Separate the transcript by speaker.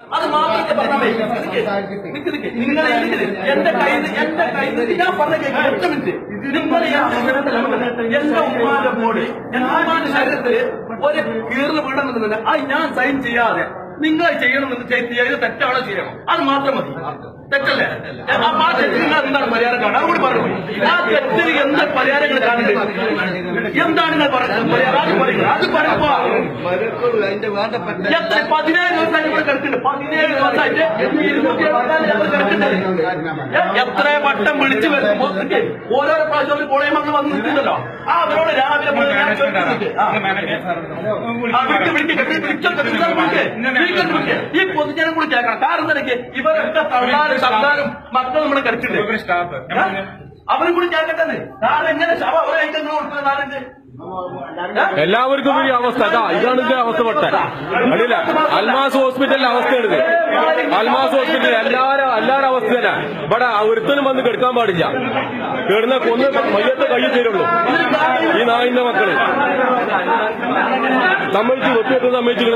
Speaker 1: അത് മാത്രമേ പറഞ്ഞാൽ നിങ്ങൾ. എന്റെ കയ്യിൽ എന്റെ കയ്യിൽ ഞാൻ പറഞ്ഞ ഒറ്റ മിനിറ്റ്. നിങ്ങൾ എന്റെ ഉമ്മാന്റെ ബോഡി എന്റെ ഉമ്മാന്റെ ശരീരത്തിൽ ഒരു കീറിന് വീടണമെന്നുണ്ട് അത് ഞാൻ സൈൻ ചെയ്യാതെ നിങ്ങൾ ചെയ്യണമെന്ന് ചെയ്ത് തെറ്റാണോ ചെയ്യണം? അത് മാത്രം മതി. തെറ്റല്ലേ? ആ തെറ്റിന് എന്താണ് പരിഹാരം കാണുക? അതുകൂടി പറഞ്ഞു ആ തെറ്റിന് എന്താ പരിഹാരങ്ങൾ കാണുന്നത് എന്താണ് നിങ്ങൾ പറയുന്നത് പരിഹാരം? അത് പറയുമ്പോ എത്ര വട്ടം വിളിച്ചു ഓരോ പ്രാവശ്യം അവർ കോളേജ് മക്കൾ വന്ന് നിൽക്കുന്നല്ലോ ആ അവരോട് രാവിലെ ഈ പൊതുജനം കൂടി കേൾക്കണം. കാരണം ഇവരൊക്കെ തള്ളാനും തള്ളാനും മക്കൾ നമ്മളെ കിടക്കുന്നുണ്ട്. അവരും കൂടി കേൾക്കട്ടെ കാരണം എങ്ങനെ ശവ കൊടുക്കുന്നത്
Speaker 2: എല്ലാവർക്കും ഈ അവസ്ഥ. അതാ ഇതാണ് ഇതിന്റെ അവസ്ഥ പെട്ടെ. അടിയില്ല. അൽമാസ് ഹോസ്പിറ്റലിന്റെ അവസ്ഥയാണിത് അൽമാസ് ഹോസ്പിറ്റലിൽ എല്ലാരും എല്ലാരും അവസ്ഥ തന്നെ. ഇവിടെ ഒരുത്തനും വന്ന് കെടുക്കാൻ പാടില്ല. കേടുന്ന കൊന്ന് മയ്യത്ത് കയ്യിൽ തരുള്ളൂ. ഈ നായിന്റെ മക്കൾ. സമ്മതിച്ചു ഒത്തിരി സമ്മതിച്ചു